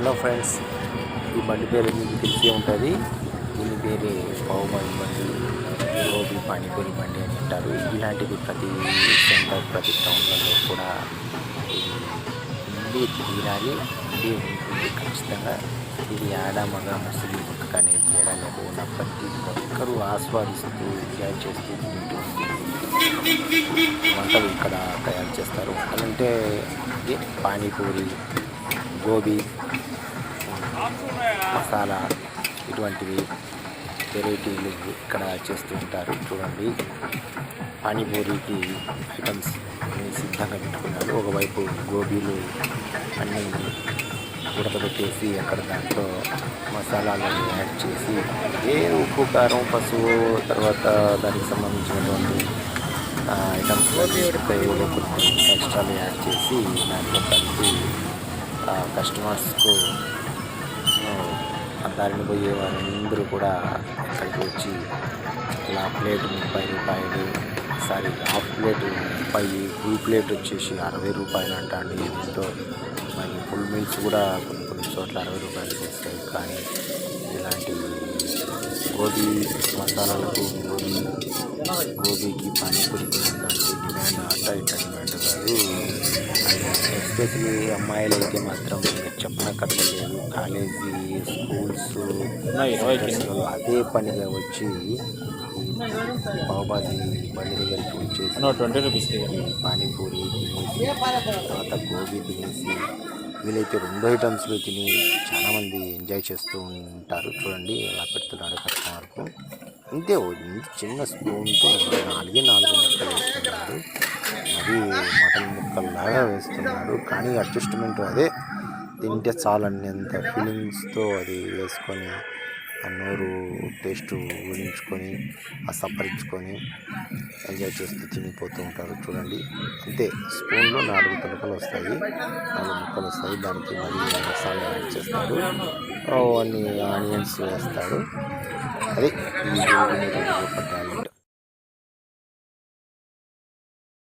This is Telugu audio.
హలో ఫ్రెండ్స్ ఈ బండి పేరు మీకు తెలిసే ఉంటుంది. దీని పేరే పావుబాజీ బండి. గోబీ పానీపూరి బండి అని అంటారు. ఇలాంటివి ప్రతి సెంటర్ ప్రతి టౌన్లలో కూడా ఉండి తీరాలి. ఉండి ఉంటుంది. ఖచ్చితంగా ఇది ఆడ మగ ముస్లిం ఒక్క అనేది తేడా లేకుండా ప్రతి ఒక్కరూ ఆస్వాదిస్తూ ఎంజాయ్ చేస్తూ తింటూ వంటలు ఇక్కడ తయారు చేస్తారు. వంటలంటే పానీపూరి గోబీ మసాలా ఇటువంటివి వెరైటీలు ఇక్కడ చేస్తూ ఉంటారు. చూడండి. పానీపూరికి ఐటమ్స్ సిద్ధంగా పెట్టుకున్నారు. ఒకవైపు గోబీలు అన్నీ ఉడకబెట్టేసి అక్కడ దాంట్లో మసాలాలు యాడ్ చేసి ఏ ఉప్పు కారం పసుపు తర్వాత దానికి సంబంధించినటువంటి ఐటమ్స్ ఏదో కొన్ని ఎక్స్ట్రాలు యాడ్ చేసి దాంట్లో కలిపి కస్టమర్స్కు ఆ దారిని పోయే వారందరూ కూడా ఇక్కడికి వచ్చి అలా ప్లేట్ ముప్పై రూపాయలు సారీ హాఫ్ ప్లేట్ ముప్పై ఫుల్ ప్లేట్ వచ్చేసి అరవై రూపాయలు అంట అండి దీంతో మరి ఫుల్ మీల్స్ కూడా కొన్ని కొన్ని చోట్ల అరవై రూపాయలు చేస్తాయి. కానీ ఇలాంటి గోబీ మసాలాలకు గోబీ గోబీకి పానీపూరికి డిమాండ్ అట్ట ఇట్ట డిమాండ్ కాదు. ఎస్పెషలీ అమ్మాయిలు అయితే మాత్రం చెప్పనక్కర్లేదు కాలేజీ స్కూల్స్ అదే పనిగా వచ్చి పావుబాజీ బండి దగ్గరికి వచ్చేసి ట్వంటీ రూపీస్ పానీపూరి తినేసి తర్వాత గోబీ తినేసి వీలైతే రెండు ఐటమ్స్లు తిని చాలామంది ఎంజాయ్ చేస్తూ ఉంటారు. చూడండి ఎలా పెడుతున్నాడు కస్టమర్కు. అంతే చిన్న స్పూన్తో నాలుగే నాలుగు లాగా వేస్తున్నారు. వేస్తున్నాడు కానీ అడ్జస్ట్మెంట్ అదే. తింటే చాలన్నంత ఫీలింగ్స్తో అది వేసుకొని ఆ నోరు టేస్ట్ ఊహించుకొని ఆ సప్పరించుకొని ఎంజాయ్ చేస్తూ తినిపోతూ ఉంటారు చూడండి. అంతే. స్పూన్లో నాలుగు తలకలు వస్తాయి. నాలుగు ముక్కలు వస్తాయి. దానికి మళ్ళీ మసాలా యాడ్ చేస్తాడు. అన్ని ఆనియన్స్ వేస్తాడు. అది ఈ